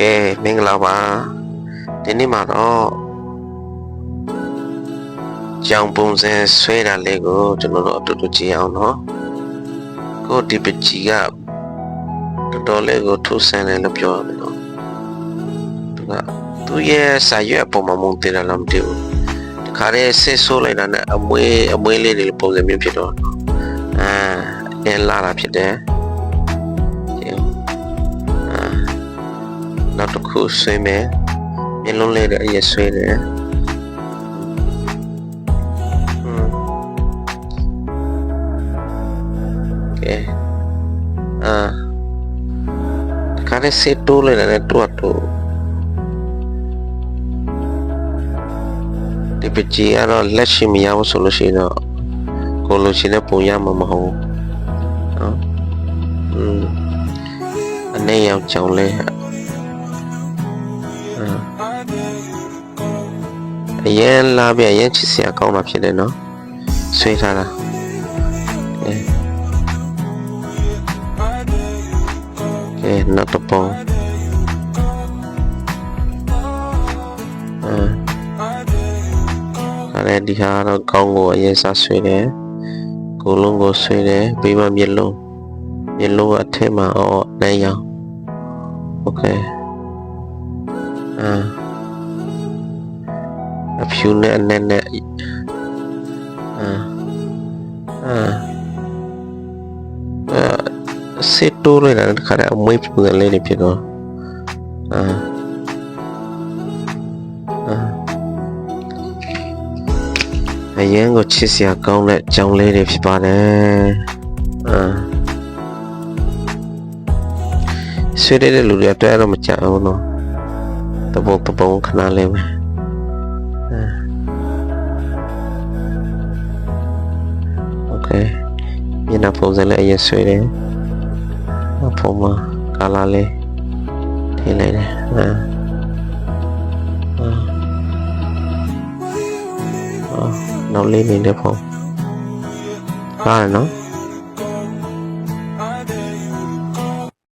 ကဲမင်္ဂလာပါဒီနေ့မှာတော့ကြောင်ပုံစံဆွဲတာလေးကိုကျွန်တော်တို့အတူတူကြည့်အောင်နော်ကိုဒီပကြီးကတော်တော်လေးကိုထုဆန်းတယ်လို့ပြောရမယ်နော်သူကသူရဲ့စာရွက်အပေါ်မှာမုန်းတယ်လားမသိဘူးတခါတည်းဆစ်ဆိုးလိုက်တာနဲ့အမွေးအမွေးလေးတွေပုံစံမျိုးဖြစ်တော့အာအဲလာတာဖြစ်တယ် ခုဆွေးမယ်မျက်လုံးလဲတဲ့အရက်ဆွေးတယ်ကဲအာတခါနဲ့စစ်တိုးလိုက်တယ်တိုးအတိုးဒီပကြီးကတော့လက်ရှိမရဘူးဆိုလို့ရှိရင်တော့ကိုလိုချင်တဲ့ပုံရမှာမဟုတ်နော်อืมအနေရောက်ကြောင်လဲ အရင်လာပြအရင်ချစ်စရာကောင်းတာဖြစ်တယ်နော်ဆွေးထားတာကဲကဲနောက်တစ်ပုံအာအဲ့ဒီဟာတော့ကောင်းကိုအရင်စားဆွေးတယ်ကိုလုံးကိုဆွေးတယ်ပြီးမှမျက်လုံးမျက်လုံးကအထက်မှာအော်နိုင်ရောင်โอเค အာအဖြူနဲ့အနက်နဲ့အာအာအာစစ်တိုးလိုက်တာတခါတည်းအမွေးပုံစံလေးတွေဖြစ်တော့အာအာအရင်ကိုချစ်စရာကောင်းတဲ့ကြောင်လေးတွေဖြစ်ပါတယ်အာဆွေးတဲ့လူတွေအတွက်တော့မကြအောင်နော် တပုတ်တပုံခဏလေးပဲ โอเคမျက်နှာပုံစံလည်းအရင်ဆွဲတယ်အဖုံးမှာကာလာလေးထည့်လိုက်တယ်အာအာနောက်လေးနေတဲ့ဖုံးဟာနော်